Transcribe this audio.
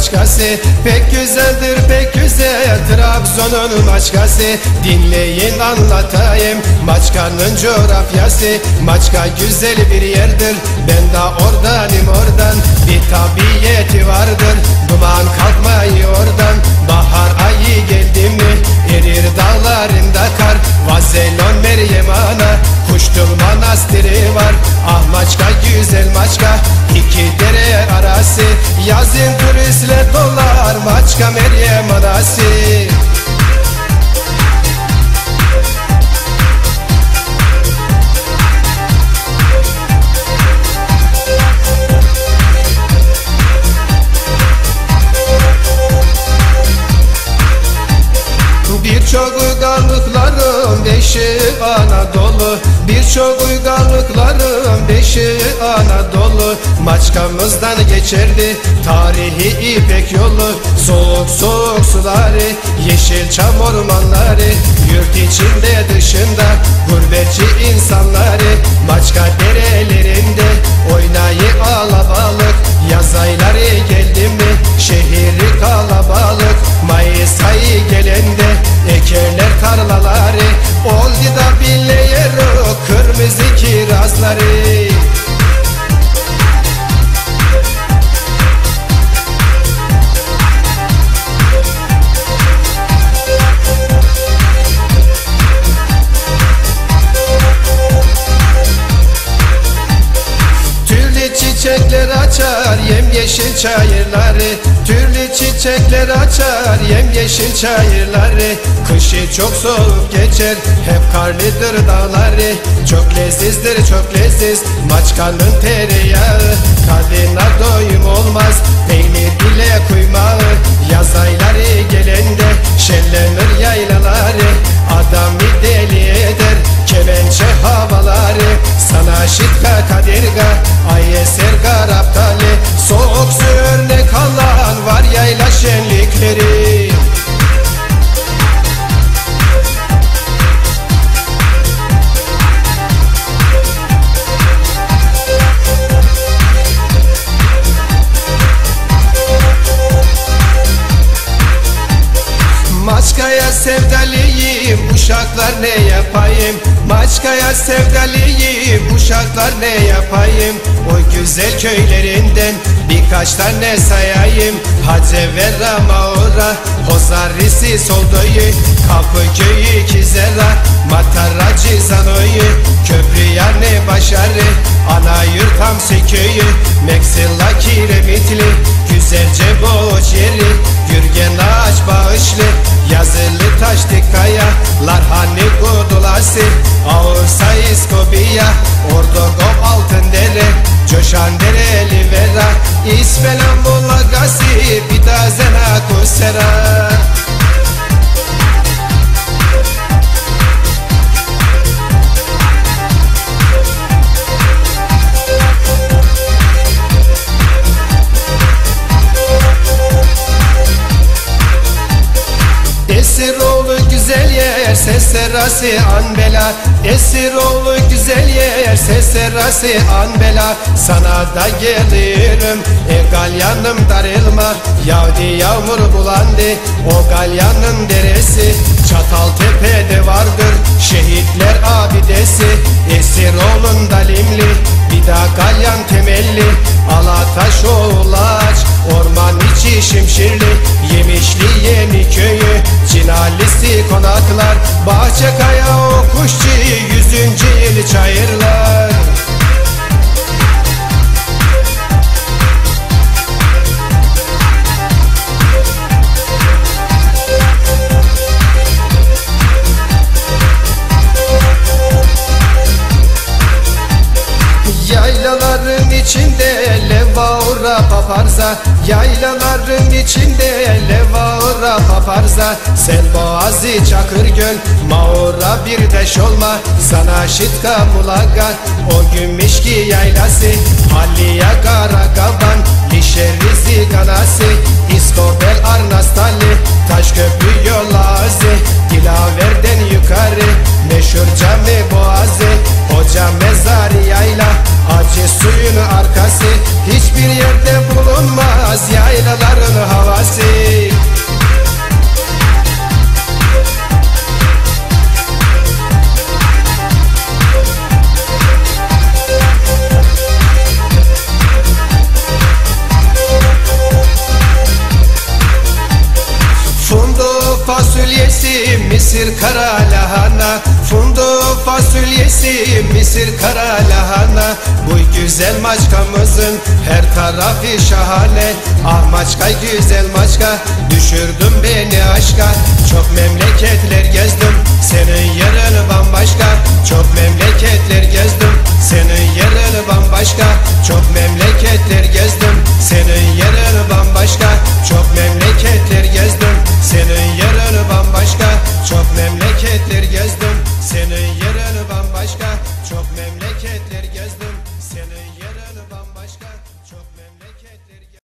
Maçkası Pek güzeldir pek güzel. Trabzon'un maçkası Dinleyin anlatayım. Maçkanın coğrafyası. Maçka güzel bir yerdir. Ben de oradanım oradan. Bir tabiyeti vardır. Duman kalkmayı oradan. Bahar ayı geldi mi? Erir dağlarında kar. Vazelon Meryem Ana. Kuştul manastırı var. Ah maçka güzel maçka. İki dere arası. Yazın turistler Maçka Meryem Anası Anadolu. Birçok uygarlıkların beşi Anadolu. Maçkamızdan geçerdi tarihi ipek yolu. Soğuk soğuk suları, yeşil çam ormanları. Yurt içinde dışında gurbetçi insanları. Maçka derelerinde oynayı alabalık. Yaz ayları geldi mi şehri kalabalık yemyeşil çayırları Türlü çiçekler açar. Yemyeşil çayırları Kışı çok soğuk geçer. Hep karlıdır dağları Çok lezizdir çok leziz. Maçkanın tereyağı Kadına doyum olmaz. Peynir ile kuymağı Yaz ayları gelende şellenir yaylaları. Adamı deli eder kemençe havaları. Sana şitka sevdaliyim uşaklar ne yapayım? Maçkaya sevdaliyim uşaklar ne yapayım? O güzel köylerinden birkaç tane sayayım. Hace ve Ramaora Hozarisi Soldoyu Kapıköy'ü Kizera Mataracı Zanoyu Köprü yani Başarı Ana yurt Hamsi köyü Meksilla Kiremitli Güzelce boğuç yeri Gürgen ağaç bağışlı Yazılı taş dikaya Larhani kudulası Ağırsa iskobiya Ordogop altın dere Coşan dereli vera İsvelan bulagası Bidazena kusera serası an bela. Esiroğlu güzel yer serası an bela. Sana da gelirim e galyanım darılma. Yağdı yağmur bulandı o galyanın deresi. Çatal tepede vardır şehitler konaklar Bahçe kaya o kuşçu Yüzüncü yıl çayırlar levaura paparza Yaylaların içinde levaura paparza Sel boğazı çakır göl maura bir deş olma. Sana şitka mulaga o gümüşki yaylası Halliya karakaban lişerizi kanası İskobel arnastali taş köprü yol ağzı Dilaverden yukarı meşhur cami boğazı Hoca mezar yayla Acı suyun arkası Hiçbir yerde Mısır kara lahana Fundu fasulyesi Mısır kara lahana. Bu güzel maçkamızın her tarafı şahane. Ah maçkay güzel maçka Düşürdün beni aşka. Çok memleketler gezdim